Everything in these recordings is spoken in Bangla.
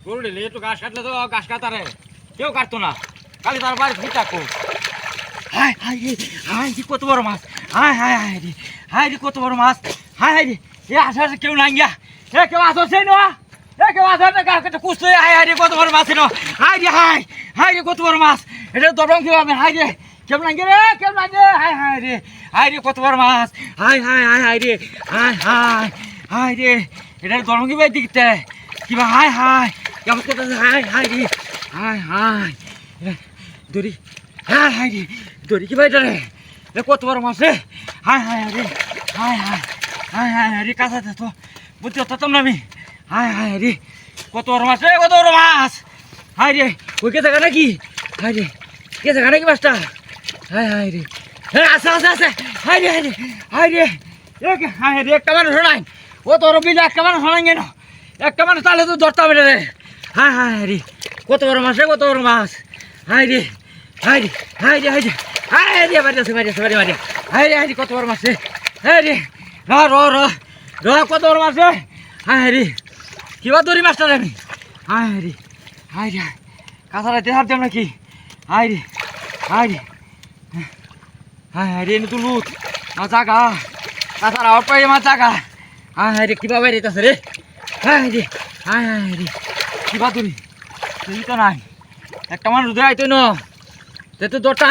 গরু নিলে একটু ঘাস কাটলে তো ঘাস কাটারে কেউ কাটতো না কালি তার বাড়ি ফিরে থাকো হাই হাই রে হাই রে কত বড় মাছ হাই হাই হাই রে হাই রে কত বড় মাছ হাই হাই রে এ আসা আসা কেউ নাই গিয়া এ কেউ আসো সেই নোয়া এ কেউ আসো না ঘাস কাটে কুসলে হাই হাই রে কত বড় মাছ নো হাই রে হাই হাই রে কত বড় মাছ এটা দরং কেউ আমি হাই রে কেউ নাই রে কেউ নাই রে হাই হাই রে হাই রে কত বড় মাছ হাই হাই হাই হাই রে হাই হাই হাই রে এটা দরং কি বাই দিকতে কিবা হাই হাই কেমন করতেছে হাই হাই রে হাই হাই দড়ি হাই হাই রে দড়ি কি বাইটা রে এ কত বড় মাছ রে হাই হাই রে হাই হাই হাই হাই রে কাছে তো বুঝতে পারতাম না আমি হাই হাই রে কত বড় মাছ রে কত বড় মাছ হাই রে ওই কে থাকা নাকি হাই রে কে থাকা নাকি মাছটা হাই হাই রে হ্যাঁ আছে আছে আছে হাই রে হাই রে হাই রে হাই রে একটা মানুষ নাই ও তোর বিলে একটা মানুষ নাই কেন একটা মানুষ তাহলে তো ধরতে হবে রে হাই হাই রে কত বড় মাছ রে কত বড় মাছ হাই রে হাই রে হাই রে হাই রে হাই রে বাড়ি আছে বাড়ি আছে বাড়ি বাড়ি হাই রে হাই রে কত বড় মাছ রে হাই রে র র র র কত বড় মাছ রে হাই রে কিবা দড়ি মাছটা রে আমি হাই রে হাই রে কাঁচা রাতে হাত দেব নাকি হাই রে হাই রে হাই হাই রে তো লুট মা জাগা কাঁচা রাওয়ার পাই মা হাই হাই রে কিবা বাইরে রে হাই রে হাই হাই রে কিবা দড়ি তুই তো নাই একটা মানুষ দেয় তুই তে তো দোটা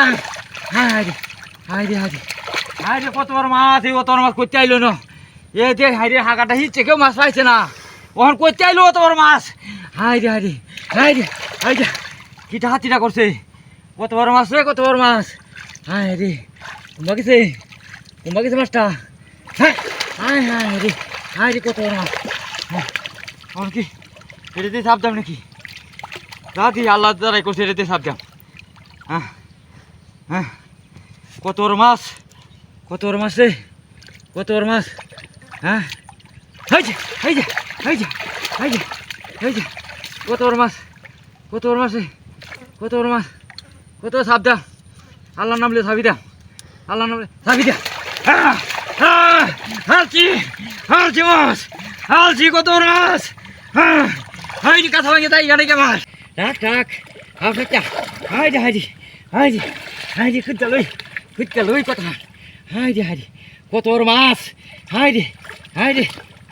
হাই রে হাই রে হাই রে হাই রে কত বড় মাছ এই কত মাছ করতে আইলো না এ যে হাই রে হাগাটা হিচ্ছে কেউ মাছ পাইছে না ওখান করতে আইলো অত বড় মাছ হাই রে হাই রে হাই রে হাই রে কিটা হাতিটা করছে কত বড় মাছ রে কত বড় মাছ হাই রে কুম্বা গেছে কুম্বা গেছে মাছটা হ্যাঁ হাই হাই রে হাই রে কত মাছ হ্যাঁ আমার কি এটাতে সাবধান নাকি? দাদি আল্লাহ দ্বারাই করছে এটাতে সাবধান হ্যাঁ হ্যাঁ। কত বড় মাছ? কত বড় মাছ রে? কত বড় মাছ? হ্যাঁ? এই যে এই যে যে, এই যে, এই কত বড় মাছ? কত বড় মাছ রে? কত বড় মাছ? কত সাবধান আল্লাহর নাম লে সাবি দাও আল্লাহর নাম সাবি দাও হ্যাঁ হ্যাঁ হালছি হালছি মাছ। হালছি কত বড় মাছ? হ্যাঁ। কথা ভাঙে তাই গাড়ি কে মাছ রাখ রাখ। হাফ একটা হাই রে হাই রে হাই রে হাই রে খুঁজতে লই খুঁজতে লই কথা। হাই রে হাই রে কত বড় মাছ। হাই রে হাই রে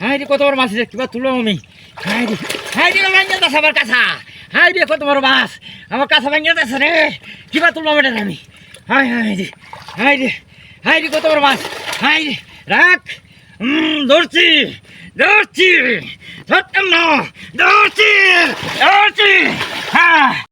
হাই রে কত বড় মাছ কিবা তুলো আমি। হাই রে হাই রে, ভাঙে দাস আমার কাছা হাই রে কত বড় মাছ। আমার কাছা ভাঙে দাস রে। কিবা তুলো আমি আমি। হাই হাই রে হাই রে কত বড় মাছ। হাই রাখ। হুম ধরছি। Let them know. Dirty! Dirty! Ha!